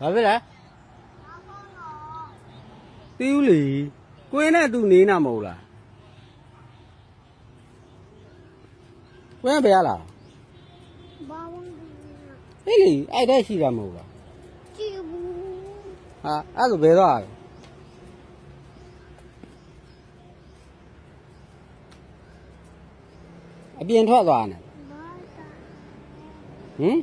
ဘာဖြစ်လဲတီးဦးလေကိုင်းနဲ့သူနေနာမဟုတ်လားကိုင်းကဘယ်ရလားဘာဝန်ဟေးလေအဲ့တဲ့ရှိတာမဟုတ်လားကြည့်ဘူးဟာအဲ့ဒါဘယ်တော့လဲအပြင်ထွက်သွားတယ်ဘာသာဟင်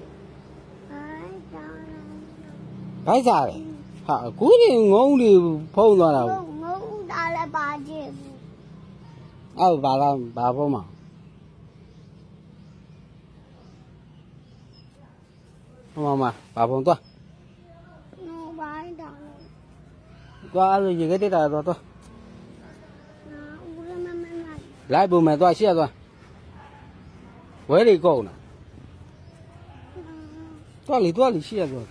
cái gì đấy họ cú đi ngon đi phong rồi nào. Ngon đã là bà chị. À bà là bà phong mà. Mà mà bà phong to tôi qua rồi gì cái đấy là tôi lại bù mẹ tôi xia rồi. Với đi cô nè tôi lì tôi lì xia rồi.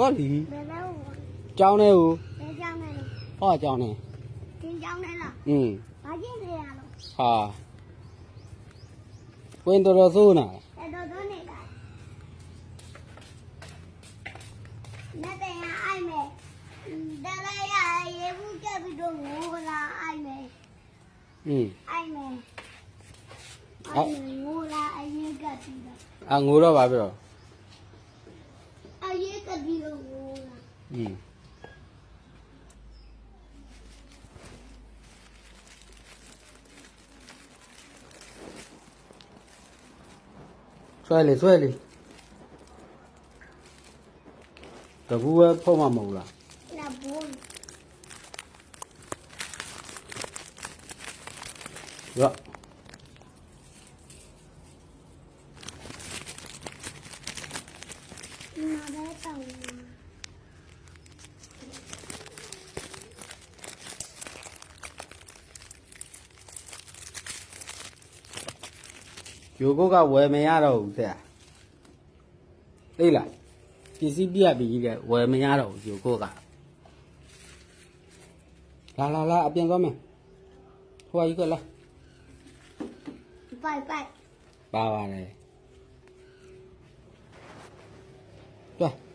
က်ပုံမဲ့သွားရှေ့ရသွားဝဲတွေကုန်တာသွားလေသွားလေရှေ့ရသွားသွားလေ ဘယ်လဲ ကြောင်းနေကို ဘယ်ကြောင်းလဲ ဟောကြောင်းနေ တင်းကြောင်းလဲလား อืม ဘာကြည့်နေရလို့ ဟာဝင်တော်တော်ဆိုးနာ တော်တော်တော့နေတာနဲ့တဲ့အိုက်မယ်ဒါလည်းရရေဘူးကြပြီးတော့ငိုလာအိုက်မယ် อืม အိုက်မယ်အိုက်မယ်ငိုလာအရင်ကပြီးတော့ အာငိုတော့ပါပြီတော့ အရင်ကပြီးတော့ငိုလာ อืมဆွဲလေဆွဲလေတကူပဲဖုံးမှာမဟုတ်လားလာဘူးရော့ နားတဲ့တောင်း ယူကုတ်ကဝယ်မရတော့ဘူးတဲ့သိလားပစ္စည်းပြတ်ပြီးတဲ့ဝယ်မရတော့ဘူးယူကုတ်ကလာလာလာအပြင်သွားမယ်ဟိုကယူကလာပိုက်ပိုက်ပါပါလေတွား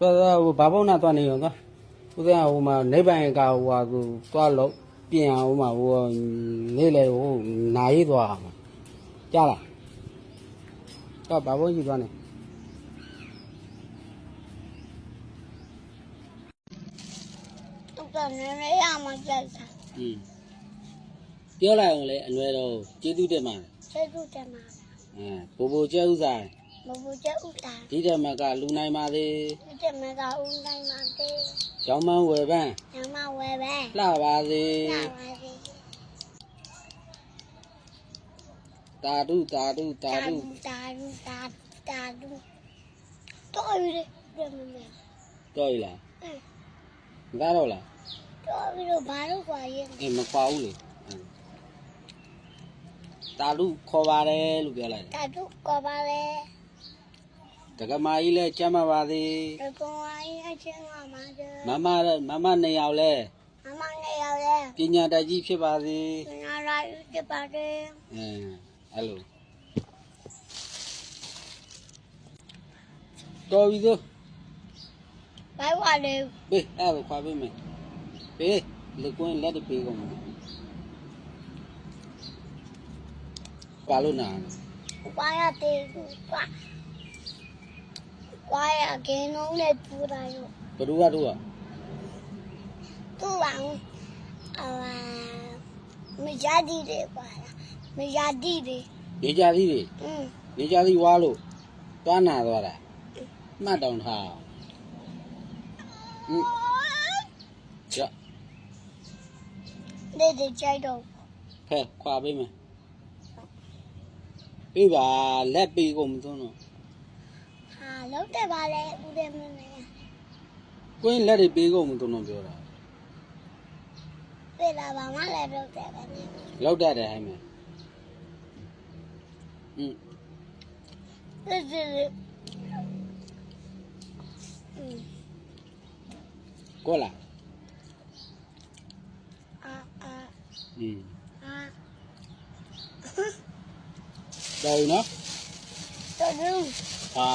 သွားသွားဟိုဘာဘုံနာသွားနေရောသွားဦးစင်းကဟိုမှာနေပိုင်ကဟိုဟာသူသွားလို့ပြင်အောင်မှာဟိုနေလေဟိုနာရေးသွားမှာကြားလားတော့ဘာဘုံကြီးသွားနေတော့တော့နည်းနည်းရမှကြိုက်တာอืมပြောလိုက်အောင်လေအလွယ်တော့ကျေးဇူးတင်ပါတယ်ကျေးဇူးတင်ပါအဲဘိုးဘိုကျဲဥစားမဘူကျဥတာ ဒီတမကလူနိုင်ပါသေး ဒီတမကဦးနိုင်ပါသေး ကျောင်းမန်းဝယ်ပန်း ညမဝဲပဲ လှပါစေ နာပါစေ တာတုတာတုတာ တာ တု ဒူတာဒူတာတာဒူတော့ရည်တယ်မမေ တော့ရလား အဲ မသားတော့လား တော့ပြီးတော့ဘာလို့ခွာရင် အေးမခွာဘူးလေအဲတာတုခေါ်ပါတယ်လို့ပြောလိုက်တယ် တာဒူကပါလေ တက္ကမကြီးလည်းကျမ်းပါပါသေး တကောအိုင်းအချင်းကမှာတယ် မမလည်းမမနှစ်ယောက်လည်း မမငယ်ရောက်လေ ပညာတတ်ကြီးဖြစ်ပါစေ ငါရာယူတပါတယ် အဲအဲ့လိုတော်ပြီသော ဘိုင်ဝါလေ ပေးအဲ့ဒါခွာပေးမယ်ပေးလက်ကွင်းလက်တပေးကုန်မယ်ပါလို့နာ ဘာရတဲ့ကွာကွာရကင်းလုံးနဲ့ပူ 呀，给弄来煮的哟。不煮啊煮啊。煮完，啊，没家地的瓜了，没家地的。没家地的。嗯。没家地挖喽，多难多的，那当他。嗯。呀。那得摘到。嘿，挂呗没？对吧？来背我们走了。 ဟာလုံးတယ်ပါလေဦးတယ်မင်းနဲ့ကိုင်းလက်တွေပေးကုန်မတုံတော့ပြောတာပြေလာပါမလဲလုံးတယ်ပါနဲ့လောက်တတ်တယ်ဟိုင်းမယ်อืมစစ်စစ်ကိုလာအာအာอืมအာတော်ပြီနော်တော်ပြီဟာ